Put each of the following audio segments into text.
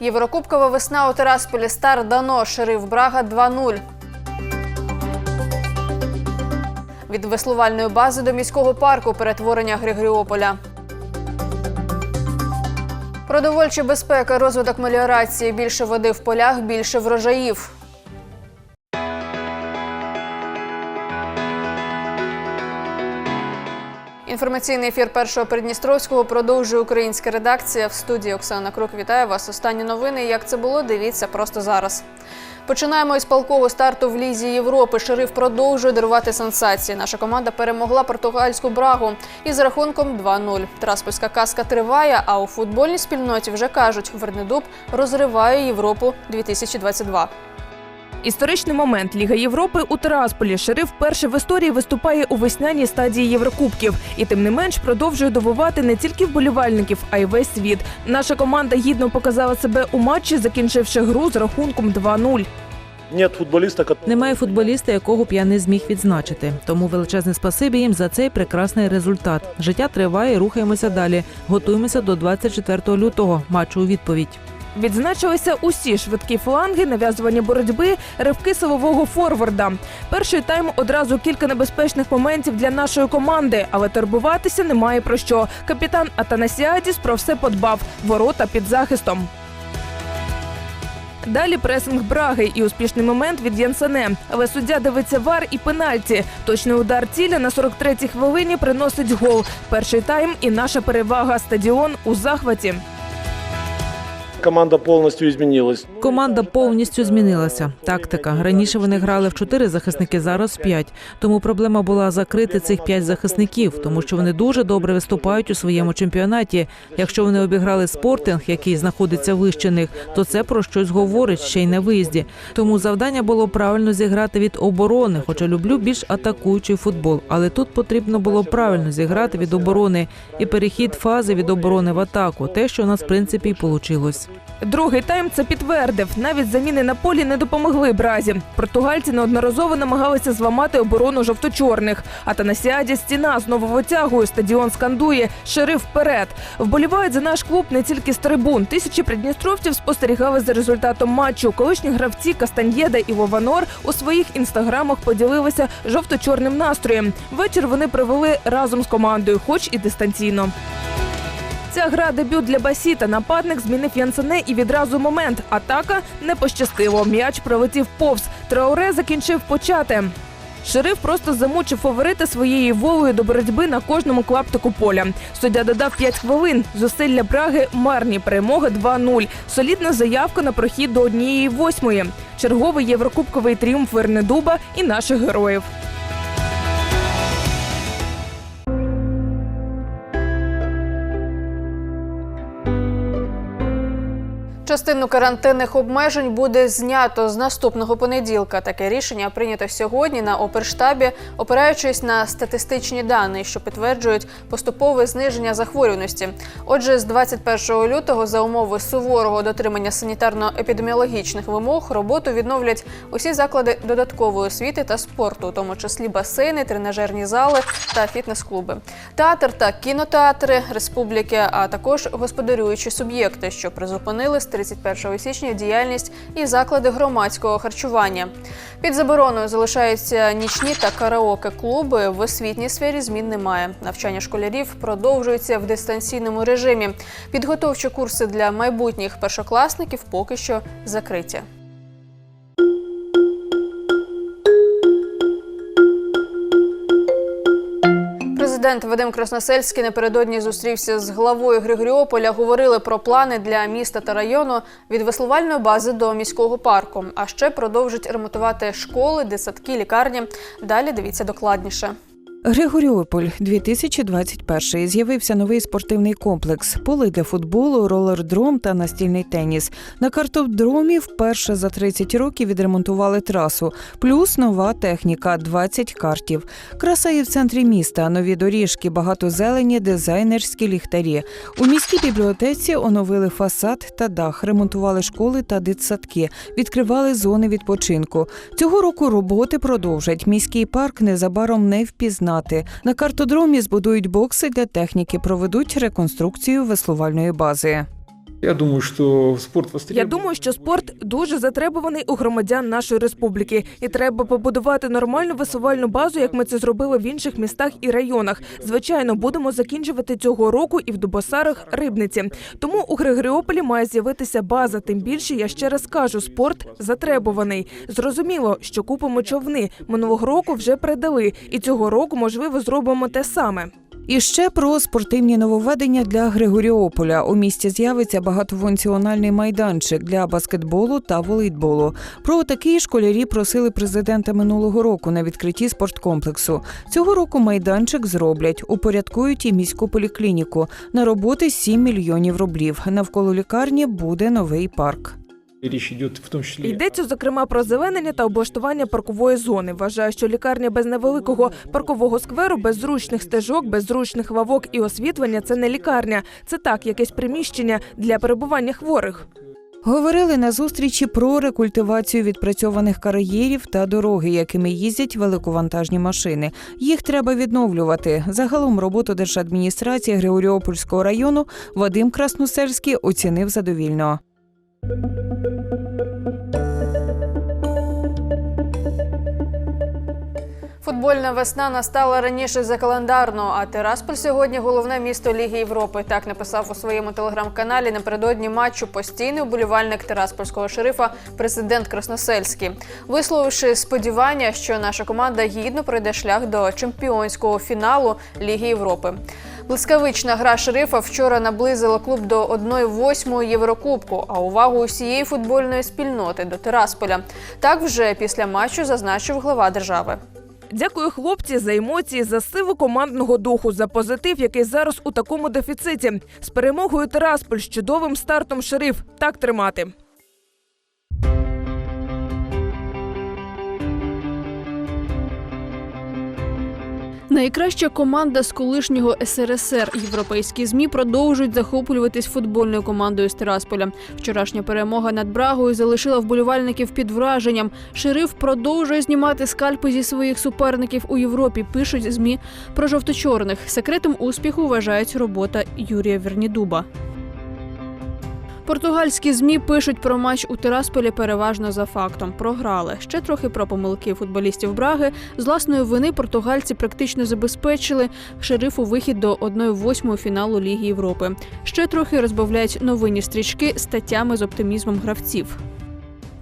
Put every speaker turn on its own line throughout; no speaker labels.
Єврокубкова весна у Терасполі Стар дано. Шериф Брага 2-0. Від веслувальної бази до міського парку перетворення Григоріополя. Продовольча безпека, розвиток меліорації, більше води в полях, більше врожаїв. Інформаційний ефір першого Придністровського продовжує українська редакція. В студії Оксана Крук вітає вас. Останні новини. Як це було, дивіться просто зараз. Починаємо із палкового старту в Лізі Європи. Шериф продовжує дарувати сенсації. Наша команда перемогла португальську брагу із рахунком 2-0. Траспольська казка триває. А у футбольній спільноті вже кажуть, Вернедуб розриває Європу 2022.
Історичний момент Ліга Європи у Терасполі. Шериф вперше в історії виступає у весняній стадії Єврокубків. І тим не менш продовжує дивувати не тільки вболівальників, а й весь світ. Наша команда гідно показала себе у матчі, закінчивши гру з рахунком 2-0.
Нет футболиста, который...
Немає футболіста, якого б я не зміг відзначити. Тому величезне спасибі їм за цей прекрасний результат. Життя триває, рухаємося далі. Готуємося до 24 лютого. Матчу у відповідь.
Відзначилися усі швидкі фланги, нав'язування боротьби, ривки силового форварда. Перший тайм одразу кілька небезпечних моментів для нашої команди, але турбуватися немає про що. Капітан Атанасіадіс про все подбав. Ворота під захистом. Далі пресинг Браги і успішний момент від Янсене. Але суддя дивиться вар і пенальті. Точний удар ціля на 43-й хвилині приносить гол. Перший тайм і наша перевага. Стадіон у захваті.
Команда полностью изменилась.
Команда повністю змінилася. Тактика. Раніше вони грали в чотири захисники, зараз п'ять. Тому проблема була закрити цих п'ять захисників, тому що вони дуже добре виступають у своєму чемпіонаті. Якщо вони обіграли спортинг, який знаходиться вище них, то це про щось говорить ще й на виїзді. Тому завдання було правильно зіграти від оборони. Хоча люблю більш атакуючий футбол, але тут потрібно було правильно зіграти від оборони і перехід фази від оборони в атаку. Те, що у нас в принципі й вийшло.
Другий тайм це підтвердив. Навіть заміни на полі не допомогли бразі. Португальці неодноразово намагалися зламати оборону жовто-чорних. А Танасіаді стіна знову витягує. Стадіон скандує шериф вперед. Вболівають за наш клуб не тільки з трибун. Тисячі придністровців спостерігали за результатом матчу. Колишні гравці Кастаньєда і Вованор у своїх інстаграмах поділилися жовто-чорним настроєм. Вечір вони провели разом з командою, хоч і дистанційно. Ця гра дебют для Басіта. Нападник змінив Янсене і відразу момент. Атака не пощастило. М'яч пролетів повз. Трауре закінчив почати. Шериф просто замучив фаворита своєю волею до боротьби на кожному клаптику поля. Суддя додав 5 хвилин. Зусилля Праги марні. Перемога 2-0. Солідна заявка на прохід до однієї восьмої. Черговий єврокубковий тріумф Вернедуба і наших героїв.
Частину карантинних обмежень буде знято з наступного понеділка. Таке рішення прийнято сьогодні на оперштабі, опираючись на статистичні дані, що підтверджують поступове зниження захворюваності. Отже, з 21 лютого за умови суворого дотримання санітарно-епідеміологічних вимог роботу відновлять усі заклади додаткової освіти та спорту, у тому числі басейни, тренажерні зали та фітнес-клуби, театр та кінотеатри республіки, а також господарюючі суб'єкти, що призупинили з 31 січня діяльність і заклади громадського харчування. Під забороною залишаються нічні та караоке-клуби. В освітній сфері змін немає. Навчання школярів продовжується в дистанційному режимі. Підготовчі курси для майбутніх першокласників поки що закриті. Президент Вадим Красносельський напередодні зустрівся з главою Григоріополя. Говорили про плани для міста та району від веслувальної бази до міського парку. А ще продовжить ремонтувати школи, дитсадки, лікарні. Далі дивіться докладніше.
Григоріополь 2021 з'явився новий спортивний комплекс, поли для футболу, ролердром та настільний теніс. На картодромі вперше за 30 років відремонтували трасу, плюс нова техніка 20 картів. Краса є в центрі міста, нові доріжки, багато зелені, дизайнерські ліхтарі. У міській бібліотеці оновили фасад та дах, ремонтували школи та дитсадки, відкривали зони відпочинку. Цього року роботи продовжать. Міський парк незабаром не впізнати. На картодромі збудують бокси для техніки, проведуть реконструкцію веслувальної бази.
Я думаю, что спорт востребован.
Я думаю, що спорт дуже затребуваний у громадян нашої республіки, і треба побудувати нормальну висувальну базу, як ми це зробили в інших містах і районах. Звичайно, будемо закінчувати цього року і в Дубосарах рибниці. Тому у Григоріополі має з'явитися база. Тим більше я ще раз кажу, спорт затребуваний. Зрозуміло, що купимо човни. Минулого року вже передали, і цього року можливо зробимо те саме.
І ще про спортивні нововведення для Григоріополя. У місті з'явиться багатофункціональний майданчик для баскетболу та волейболу. Про такий школярі просили президента минулого року на відкритті спорткомплексу. Цього року майданчик зроблять, упорядкують і міську поліклініку. На роботи 7 мільйонів рублів. Навколо лікарні буде новий парк.
Речь идет в том числе...
Йдеться зокрема про зеленення та облаштування паркової зони. Вважаю, що лікарня без невеликого паркового скверу, без зручних стежок, без зручних лавок і освітлення це не лікарня. Це так, якесь приміщення для перебування хворих.
Говорили на зустрічі про рекультивацію відпрацьованих кар'єрів та дороги, якими їздять великовантажні машини. Їх треба відновлювати. Загалом роботу держадміністрації Григоріопольського району Вадим Красносельський оцінив задовільно.
Футбольна весна настала раніше за календарну, а Тирасполь сьогодні головне місто Ліги Європи. Так написав у своєму телеграм-каналі напередодні матчу постійний уболівальник Тираспольського шерифа, президент Красносельський, висловивши сподівання, що наша команда гідно пройде шлях до чемпіонського фіналу Ліги Європи. Блискавична гра шерифа вчора наблизила клуб до 1-8 Єврокубку, а увагу усієї футбольної спільноти до Тирасполя. Так вже після матчу зазначив глава держави.
Дякую, хлопці, за емоції, за силу командного духу, за позитив, який зараз у такому дефіциті. З перемогою Тирасполь, з чудовим стартом шериф. Так тримати.
Найкраща команда з колишнього СРСР. Європейські змі продовжують захоплюватись футбольною командою з Тирасполя. Вчорашня перемога над Брагою залишила вболівальників під враженням. Шериф продовжує знімати скальпи зі своїх суперників у Європі. Пишуть змі про жовто-чорних. Секретом успіху вважають робота Юрія Вернідуба. Португальські змі пишуть про матч у Тирасполі переважно за фактом. Програли ще трохи про помилки футболістів Браги. З власної вини португальці практично забезпечили шерифу вихід до 1-8 фіналу Ліги Європи. Ще трохи розбавляють новинні стрічки статтями з оптимізмом гравців.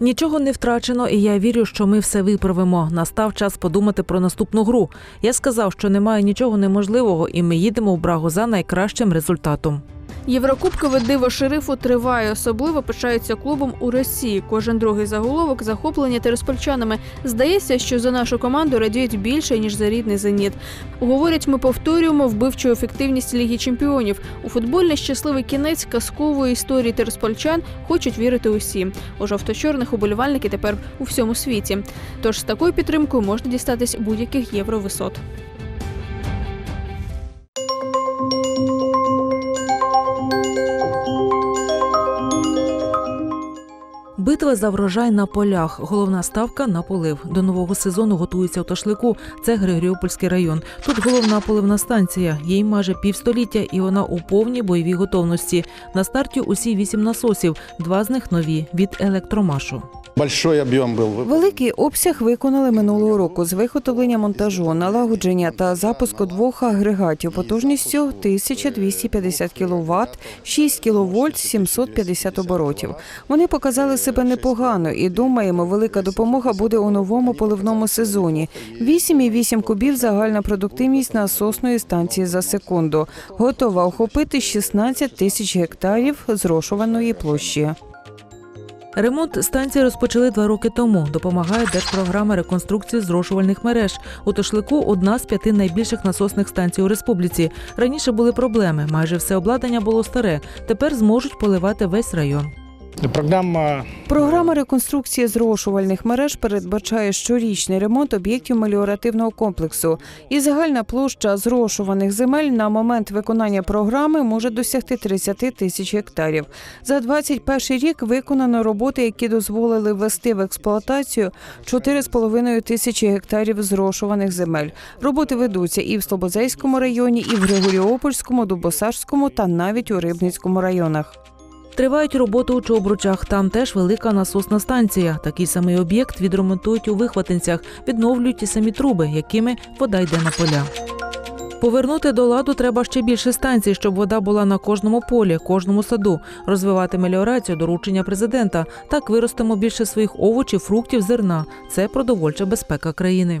Нічого не втрачено, і я вірю, що ми все виправимо. Настав час подумати про наступну гру. Я сказав, що немає нічого неможливого, і ми їдемо в Брагу за найкращим результатом.
Єврокубкове диво шерифу триває. Особливо пишаються клубом у Росії. Кожен другий заголовок захоплені тереспольчанами. Здається, що за нашу команду радіють більше ніж за рідний зеніт. Говорять, ми повторюємо вбивчу ефективність Ліги Чемпіонів. У футбольний щасливий кінець казкової історії тереспольчан хочуть вірити усі. У жовто-чорних уболівальники тепер у всьому світі. Тож з такою підтримкою можна дістатись будь-яких євровисот.
Битва за врожай на полях. Головна ставка на полив. До нового сезону готується у Ташлику. Це Григоріопольський район. Тут головна поливна станція. Їй майже півстоліття, і вона у повній бойовій готовності. На старті усі вісім насосів. Два з них нові від електромашу.
Большой объем был.
Великий обсяг виконали минулого року з виготовлення монтажу, налагодження та запуску двох агрегатів потужністю 1250 кВт, 6 кВт, 750 оборотів. Вони показали себе непогано і думаємо, велика допомога буде у новому поливному сезоні. 8,8 кубів загальна продуктивність насосної станції за секунду. Готова охопити 16 тисяч гектарів зрошуваної площі.
Ремонт станції розпочали два роки тому. Допомагає держпрограма реконструкції зрошувальних мереж. У Тошлику одна з п'яти найбільших насосних станцій у республіці. Раніше були проблеми. Майже все обладнання було старе. Тепер зможуть поливати весь район.
Программа
Програма реконструкції зрошувальних мереж передбачає щорічний ремонт об'єктів меліоративного комплексу. І загальна площа зрошуваних земель на момент виконання програми може досягти 30 тисяч гектарів. За 21 рік виконано роботи, які дозволили ввести в експлуатацію 4,5 тисячі гектарів зрошуваних земель. Роботи ведуться і в Слободзейському районі, і в Григоріопольському, Дубосарському та навіть у Рибницькому районах.
Тривають роботи у Чобручах. Там теж велика насосна станція. Такий самий об'єкт відремонтують у вихватинцях, відновлюють ті самі труби, якими вода йде на поля. Повернути до ладу треба ще більше станцій, щоб вода була на кожному полі, кожному саду. Розвивати меліорацію доручення президента. Так виростемо більше своїх овочів, фруктів, зерна. Це продовольча безпека країни.